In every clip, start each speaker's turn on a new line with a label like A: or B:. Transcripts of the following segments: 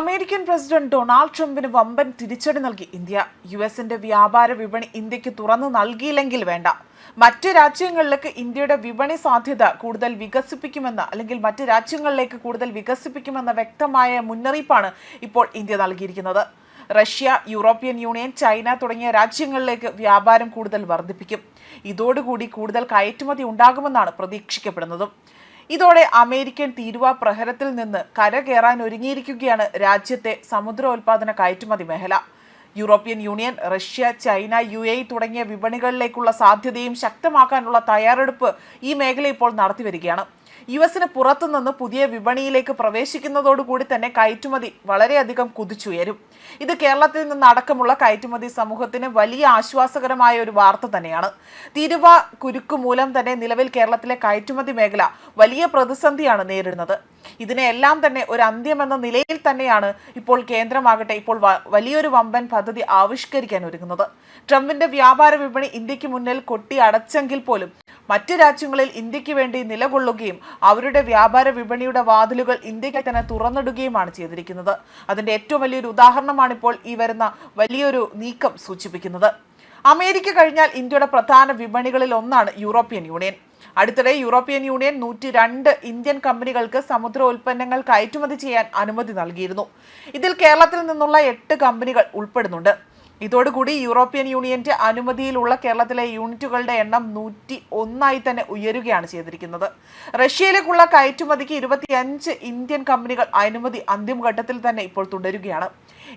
A: American president Donald ട്രംപിന് വമ്പൻ തിരിച്ചടി നൽകി. ഇന്ത്യ യു എസിന്റെ വ്യാപാര വിപണി ഇന്ത്യയ്ക്ക് തുറന്നു നൽകിയില്ലെങ്കിൽ വേണ്ട. മറ്റ് രാജ്യങ്ങളിലേക്ക് ഇന്ത്യയുടെ വിപണി സാധ്യത കൂടുതൽ വികസിപ്പിക്കുമെന്ന് അല്ലെങ്കിൽ മറ്റ് രാജ്യങ്ങളിലേക്ക് കൂടുതൽ വികസിപ്പിക്കുമെന്ന വ്യക്തമായ മുന്നറിയിപ്പാണ് ഇപ്പോൾ ഇന്ത്യ നൽകിയിരിക്കുന്നത്. റഷ്യ യൂറോപ്യൻ യൂണിയൻ ചൈന തുടങ്ങിയ രാജ്യങ്ങളിലേക്ക് വ്യാപാരം കൂടുതൽ വർദ്ധിപ്പിക്കും. ഇതോടുകൂടി കൂടുതൽ കയറ്റുമതി ഉണ്ടാകുമെന്നാണ് പ്രതീക്ഷിക്കപ്പെടുന്നതും. ഇതോടെ അമേരിക്കൻ തീരുവ പ്രഹരത്തിൽ നിന്ന് കരകയറാൻ ഒരുങ്ങിയിരിക്കുകയാണ് രാജ്യത്തെ സമുദ്രോൽപാദന കയറ്റുമതി മേഖല. European Union Russia China U A തുടങ്ങിയ വിപണികളിലേക്കുള്ള സാധ്യതയും ശക്തമാക്കാനുള്ള തയ്യാറെടുപ്പ് ഈ മേഖല ഇപ്പോൾ നടത്തിവരികയാണ് യു എസിന് പുറത്തുനിന്ന് പുതിയ വിപണിയിലേക്ക് പ്രവേശിക്കുന്നതോടുകൂടി തന്നെ കയറ്റുമതി വളരെയധികം കുതിച്ചുയരും. ഇത് കേരളത്തിൽ നിന്ന് അടക്കമുള്ള കയറ്റുമതി സമൂഹത്തിന് വലിയ ആശ്വാസകരമായ ഒരു വാർത്ത തന്നെയാണ്. തിരുവ കുരുക്ക് മൂലം തന്നെ നിലവിൽ കേരളത്തിലെ കയറ്റുമതി മേഖല വലിയ പ്രതിസന്ധിയാണ് നേരിടുന്നത്. ഇതിനെല്ലാം തന്നെ ഒരു അന്ത്യമെന്ന നിലയിൽ തന്നെയാണ് ഇപ്പോൾ കേന്ദ്രമാകട്ടെ ഇപ്പോൾ വലിയൊരു വമ്പൻ പദ്ധതി ആവിഷ്കരിക്കാൻ ഒരുങ്ങുന്നത്. ട്രംപിന്റെ വ്യാപാര വിപണി ഇന്ത്യയ്ക്ക് മുന്നിൽ കൊട്ടി അടച്ചെങ്കിൽ പോലും മറ്റ് രാജ്യങ്ങളിൽ ഇന്ത്യയ്ക്ക് വേണ്ടി നിലകൊള്ളുകയും അവരുടെ വ്യാപാര വിപണിയുടെ വാതിലുകൾ ഇന്ത്യയ്ക്ക് തന്നെ തുറന്നിടുകയുമാണ് ചെയ്തിരിക്കുന്നത്. അതിന്റെ ഏറ്റവും വലിയൊരു ഉദാഹരണമാണ് ഇപ്പോൾ ഈ വരുന്ന വലിയൊരു നീക്കം സൂചിപ്പിക്കുന്നത്. അമേരിക്ക കഴിഞ്ഞാൽ ഇന്ത്യയുടെ പ്രധാന വിപണികളിൽ ഒന്നാണ് യൂറോപ്യൻ യൂണിയൻ. അടുത്തിടെ യൂറോപ്യൻ യൂണിയൻ നൂറ്റി രണ്ട് ഇന്ത്യൻ കമ്പനികൾക്ക് സമുദ്ര ഉൽപ്പന്നങ്ങൾ കയറ്റുമതി ചെയ്യാൻ അനുമതി നൽകിയിരുന്നു. ഇതിൽ കേരളത്തിൽ നിന്നുള്ള എട്ട് കമ്പനികൾ ഉൾപ്പെടുന്നുണ്ട്. ഇതോടുകൂടി യൂറോപ്യൻ യൂണിയന്റെ അനുമതിയിലുള്ള കേരളത്തിലെ യൂണിറ്റുകളുടെ എണ്ണം നൂറ്റി ഒന്നായി തന്നെ ഉയരുകയാണ് ചെയ്തിരിക്കുന്നത്. റഷ്യയിലേക്കുള്ള കയറ്റുമതിക്ക് ഇരുപത്തിയഞ്ച് ഇന്ത്യൻ കമ്പനികൾ അനുമതി അന്തിമഘട്ടത്തിൽ തന്നെ ഇപ്പോൾ തുടരുകയാണ്.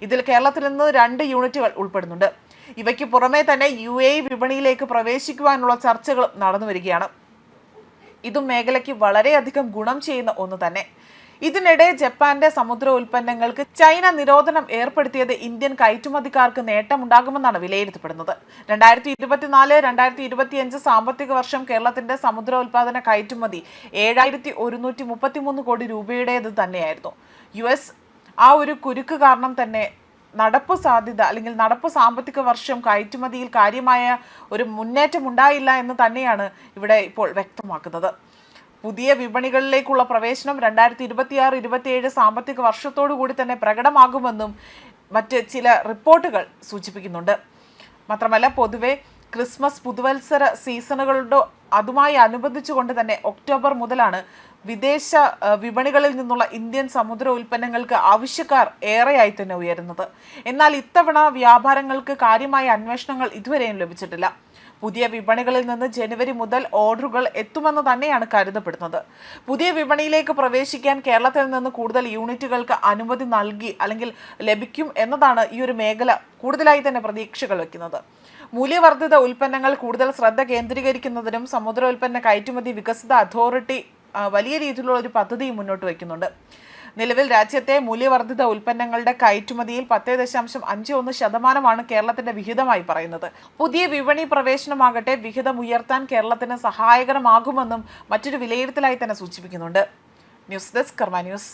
A: ഇതിൽ കേരളത്തിൽ നിന്ന് രണ്ട് യൂണിറ്റുകൾ ഉൾപ്പെടുന്നുണ്ട്. ഇവയ്ക്ക് പുറമേ തന്നെ യു എ വിപണിയിലേക്ക് പ്രവേശിക്കുവാനുള്ള ചർച്ചകളും നടന്നു വരികയാണ് ഇതും മേഖലയ്ക്ക് വളരെയധികം ഗുണം ചെയ്യുന്ന ഒന്ന് തന്നെ. ഇതിനിടെ ജപ്പാന്റെ സമുദ്ര ഉൽപ്പന്നങ്ങൾക്ക് ചൈന നിരോധനം ഏർപ്പെടുത്തിയത് ഇന്ത്യൻ കയറ്റുമതിക്കാർക്ക് നേട്ടമുണ്ടാകുമെന്നാണ് വിലയിരുത്തപ്പെടുന്നത്. രണ്ടായിരത്തി ഇരുപത്തിനാല് രണ്ടായിരത്തി ഇരുപത്തിയഞ്ച് സാമ്പത്തിക വർഷം കേരളത്തിന്റെ സമുദ്ര ഉൽപാദന കയറ്റുമതി ഏഴായിരത്തി ഒരുന്നൂറ്റി മുപ്പത്തിമൂന്ന് കോടി രൂപയുടേത് തന്നെയായിരുന്നു. യു എസ് ആ ഒരു കുരുക്ക് കാരണം തന്നെ നടപ്പ് സാധ്യത അല്ലെങ്കിൽ നടപ്പ് സാമ്പത്തിക വർഷം കയറ്റുമതിയിൽ കാര്യമായ ഒരു മുന്നേറ്റം ഉണ്ടായില്ല എന്ന് തന്നെയാണ് ഇവിടെ ഇപ്പോൾ വ്യക്തമാക്കുന്നത്. പുതിയ വിപണികളിലേക്കുള്ള പ്രവേശനം രണ്ടായിരത്തി ഇരുപത്തിയാറ് ഇരുപത്തിയേഴ് സാമ്പത്തിക വർഷത്തോടു കൂടി തന്നെ പ്രകടമാകുമെന്നും മറ്റ് ചില റിപ്പോർട്ടുകൾ സൂചിപ്പിക്കുന്നുണ്ട്. മാത്രമല്ല പൊതുവെ ക്രിസ്മസ് പുതുവത്സര സീസണുകളുടെ അതുമായി അനുബന്ധിച്ചുകൊണ്ട് തന്നെ ഒക്ടോബർ മുതലാണ് വിദേശ വിപണികളിൽ നിന്നുള്ള ഇന്ത്യൻ സമുദ്ര ഉൽപ്പന്നങ്ങൾക്ക് ആവശ്യക്കാർ ഏറെയായി തന്നെ ഉയരുന്നത്. എന്നാൽ ഇത്തവണ വ്യാപാരങ്ങൾക്ക് കാര്യമായ അന്വേഷണങ്ങൾ ഇതുവരെയും ലഭിച്ചിട്ടില്ല. പുതിയ വിപണികളിൽ നിന്ന് ജനുവരി മുതൽ ഓർഡറുകൾ എത്തുമെന്ന് തന്നെയാണ് കരുതപ്പെടുന്നത്. പുതിയ വിപണിയിലേക്ക് പ്രവേശിക്കാൻ കേരളത്തിൽ നിന്ന് കൂടുതൽ യൂണിറ്റുകൾക്ക് അനുമതി നൽകി അല്ലെങ്കിൽ ലഭിക്കും എന്നതാണ് ഈ ഒരു മേഖല കൂടുതലായി തന്നെ പ്രതീക്ഷകൾ വയ്ക്കുന്നത് മൂല്യവർദ്ധിത ഉൽപ്പന്നങ്ങൾ കൂടുതൽ ശ്രദ്ധ കേന്ദ്രീകരിക്കുന്നതിനും സമുദ്ര ഉൽപ്പന്ന കയറ്റുമതി വികസിത അതോറിറ്റി വലിയ രീതിയിലുള്ള ഒരു പദ്ധതി മുന്നോട്ട് വയ്ക്കുന്നുണ്ട്. നിലവിൽ രാജ്യത്തെ മൂല്യവർദ്ധിത ഉൽപ്പന്നങ്ങളുടെ കയറ്റുമതിയിൽ പത്ത് ദശാംശം അഞ്ച് ഒന്ന് ശതമാനമാണ് കേരളത്തിന്റെ വിഹിതമായി പറയുന്നത്. പുതിയ വിപണി പ്രവേശനമാകട്ടെ വിഹിതം ഉയർത്താൻ കേരളത്തിന് സഹായകരമാകുമെന്നും മറ്റൊരു വിലയിരുത്തലായി തന്നെ സൂചിപ്പിക്കുന്നുണ്ട്. News desk Karma news.